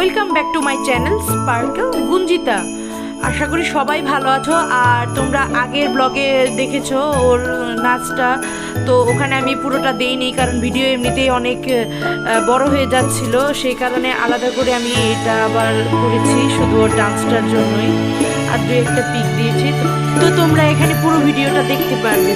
Welcome back to my channel Sparkle Gunjita আশা করি সবাই ভালো আছো, আর তোমরা আগের ব্লগে দেখেছ ওর নাচটা। তো ওখানে আমি পুরোটা দেইনি, কারণ ভিডিও এমনিতেই অনেক বড় হয়ে যাচ্ছিল। সেই কারণে আলাদা করে আমি এটা আবার করেছি, শুধু ওর ডান্সটার জন্যই। আর দু একটা পিক দিয়েছি। তো তোমরা এখানে পুরো ভিডিওটা দেখতে পারবে।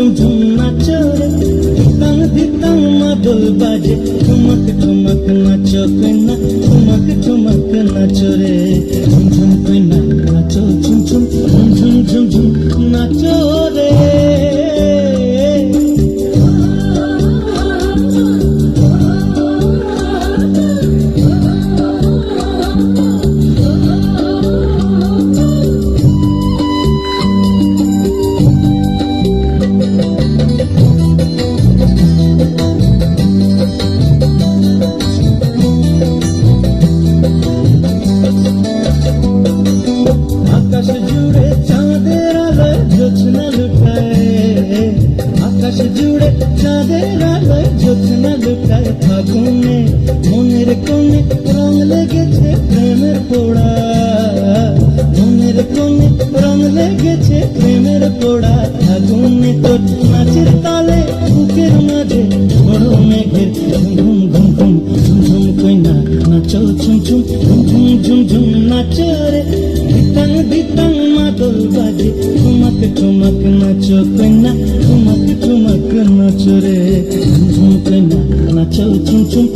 ঝুম ঝুম ঝুম নাচো রে দিতাম দিতাম মাদল বাজে ঠুমক ঠুমক নাচো করে না ঠুমক ঠুমক ফাগুনে মনের কোণে রং লেগেছে প্রেমের পোড়া। মনের কোণে রং লেগেছে প্রেমের পোড়া। ফাগুনে তোর নাচের তালে, বুকের মাঝে বড় মেঘের ঘুম ঘুম ঘুম ঝুম ঝুম কইনা। নাচো ঝুম ঝুম ঝুম ঝুম ঝুম নাচো রে। দিতাং দিতাং মাদল বাজে। ঠুমক ঠুমক নাচো কইনা। ঠুমক ঠুমক নাচো রে। নাচো ঝুম ঝুম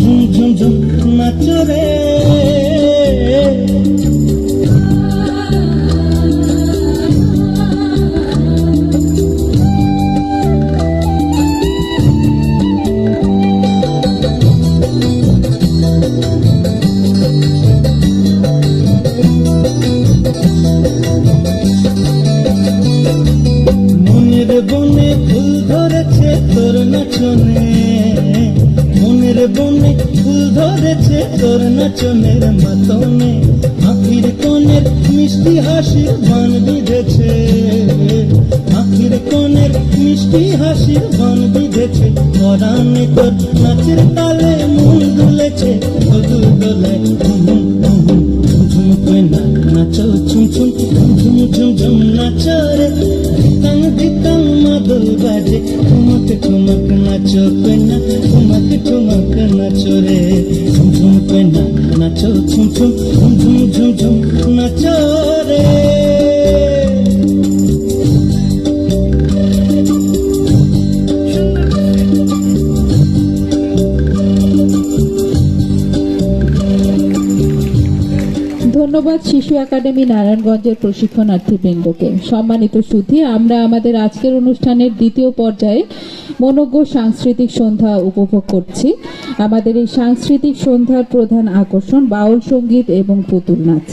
ঝুম ঝুম ঝুম নাচো রে মনের বনে ফুল ধরেছে তোর নাচনে। তোর নাচনের মাতনে আখির কোণের মিষ্টি হাসির বান বিঁধেছে। আখির কোণের মিষ্টি হাসির বান বিঁধেছে পরাণে তোর নাচের তালে মন দুলেছে দোল নাচো ঝুম ঝুম ঝুম ঝুম ঝুম নাচো রে। ধন্যবাদ শিশু একাডেমি নারায়ণগঞ্জের প্রশিক্ষণার্থী বৃন্দকে সম্মানিত সুধী, আমরা আমাদের আজকের অনুষ্ঠানের দ্বিতীয় পর্যায়ে মনোজ্ঞ সাংস্কৃতিক সন্ধ্যা উপভোগ করছি। আমাদের এই সাংস্কৃতিক সন্ধ্যার প্রধান আকর্ষণ বাউল সংগীত এবং পুতুল নাচ।